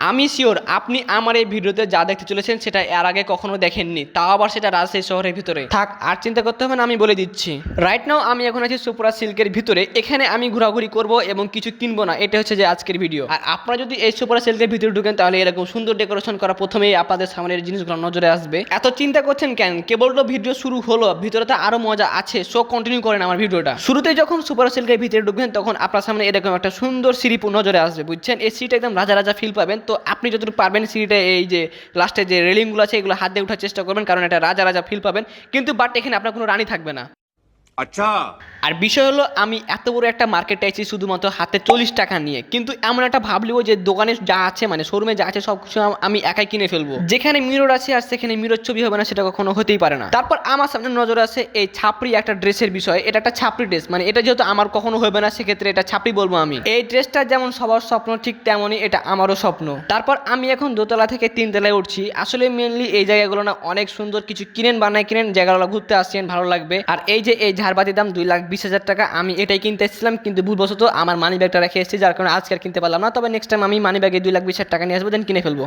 আমি শিওর আপনি আমার এই ভিডিওতে যা দেখতে চলেছেন সেটা এর আগে কখনো দেখেননি, তাও আবার সেটা রাজশাহী শহরের ভিতরে। থাক, আর চিন্তা করতে হবে না, আমি বলে দিচ্ছি। রাইট নাও আমি এখন আছি সুপুরা সিল্কের ভিতরে, এখানে আমি ঘোরাঘুরি করব এবং কিছু কিনবো না এটা হচ্ছে যে আজকের ভিডিও আর আপনারা যদি এই সুপুরা সিল্কের ভিতরে ঢুকেন, তাহলে এরকম সুন্দর ডেকোরেশন করা প্রথমেই আপনাদের সামনের জিনিসগুলো নজরে আসবে। এত চিন্তা করছেন কেন? কেবল তো ভিডিও শুরু হলো, ভিতরে তো আরও মজা আছে সো কন্টিনিউ করেন আমার ভিডিওটা। শুরুতে যখন সুপার সিল্কের ভিতরে ঢুকবেন, তখন আপনার সামনে এরকম একটা সুন্দর সিঁড়ি নজরে আসবে, বুঝছেন? এই সিঁড়িটা একদম রাজা রাজা ফিল পাবেন তো আপনি যতটুকু পারবেন সিঁড়িটা এই যে লাস্টে যে রেলিংগুলো আছে, এগুলো হাত দিয়ে ওঠার চেষ্টা করবেন, কারণ এটা রাজা রাজা ফিল পাবেন। কিন্তু বাট এখানে আপনার কোনো রানী থাকবে না। আচ্ছা। আর বিষয় হলো, আমি এত বড় একটা মার্কেটে আছি শুধুমাত্র হাতে চল্লিশ টাকা নিয়ে। কিন্তু এমন একটা ভাবলিও যে দোকানে যা আছে মানে শোরুমে যা আছে সব কিছু আমি একাই কিনে ফেলব। যেখানে মিরর আছে আর সেখানে মিরর ছবি হবে না, সেটা কখনো হতেই পারে না। তারপর আমার সামনে নজর আছে এই ছাপড়ি একটা ড্রেসের বিষয়। এটা একটা ছাপড়ি ড্রেস মানে এটা যেহেতু আমার কখনো হবে না, সেক্ষেত্রে এটা ছাপড়ি বলব আমি। এই ড্রেসটা যেমন সবার স্বপ্ন, ঠিক তেমনই এটা আমারও স্বপ্ন। তারপর আমি এখন দোতলা থেকে তিনতলায় উঠছি। আসলে মেনলি এই জায়গাগুলো না অনেক সুন্দর, কিছু কিনেন বানায় কিনেন, জায়গাগুলো ঘুরতে আসছেন ভালো লাগবে। আর এই যে এই ঝাড়বাতির দাম দুই লাখ বিশ হাজার টাকা আমি এটাই কিনতে এসেছিলাম, কিন্তু ভুলবশত আমার মানি ব্যাগটা রেখে এসেছি, যার কারণে আজকে আর কিনতে পারলাম না। তবে নেক্সট টাইম আমি মানি ব্যাগে দুই লাখ বিশ হাজার টাকা নিয়ে আসব দেন কিনে ফেলব।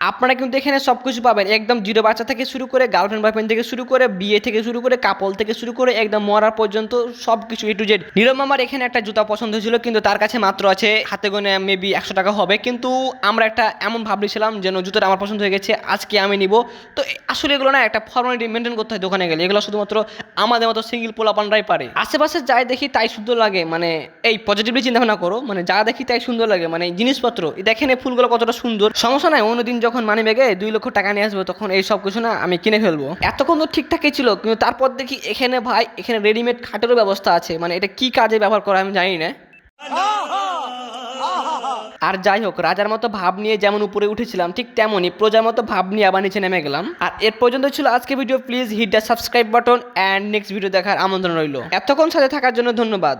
আপনারা কিন্তু এখানে সব কিছু পাবেন। একদম জিরো বাচ্চা থেকে শুরু করে গার্লফ্রেন্ড বয়ফ্রেন্ড থেকে শুরু করে বিয়ে থেকে শুরু করে কাপল থেকে শুরু করে একদম মরার পর্যন্ত সব কিছু এ টু জেড নীরব আমার এখানে একটা জুতা পছন্দ হয়েছিল, কিন্তু তার কাছে মাত্র আছে, হাতে গোনে মেবি একশো টাকা হবে। কিন্তু আমরা একটা এমন ভাবছিলাম যেন জুতোটা আমার পছন্দ হয়ে গেছে, আজকে আমি নিব। তো আসলে এগুলো না একটা ফর্মালিটি মেনটেন করতে হয় দোকানে গেলে। এগুলো শুধুমাত্র আমাদের মতো সিঙ্গেল পোলাপানরাই পারে। আশেপাশে যাই দেখি তাই সুন্দর লাগে মানে এই পজিটিভলি চিন্তা ভাবনা করো মানে যা দেখি তাই সুন্দর লাগে মানে জিনিসপত্র। দেখেন এই ফুলগুলো কতটা সুন্দর। সমস্যা নাই, অন্যদিন যখন মানি ব্যাগে দুই লক্ষ টাকা নিয়ে আসব, তখন এই সব কিছু না আমি কিনে ফেলব। এতক্ষণ তো ঠিকঠাকই ছিল, কিন্তু তারপর দেখি এখানে ভাই, এখানে রেডিমেড খাটেরও ব্যবস্থা আছে। মানে এটা কি কাজে ব্যবহার করা আমি জানি না। আর যাই হোক, রাজার মতো ভাব নিয়ে যেমন উপরে উঠেছিলাম, ঠিক তেমনই প্রজার মতো ভাব নিয়ে আবার নিচে নেমে গেলাম। আর এর পর্যন্ত ছিল আজকে video please hit the subscribe button and next video দেখার আমন্ত্রণ রইল। এতক্ষণ সাথে থাকার জন্য ধন্যবাদ।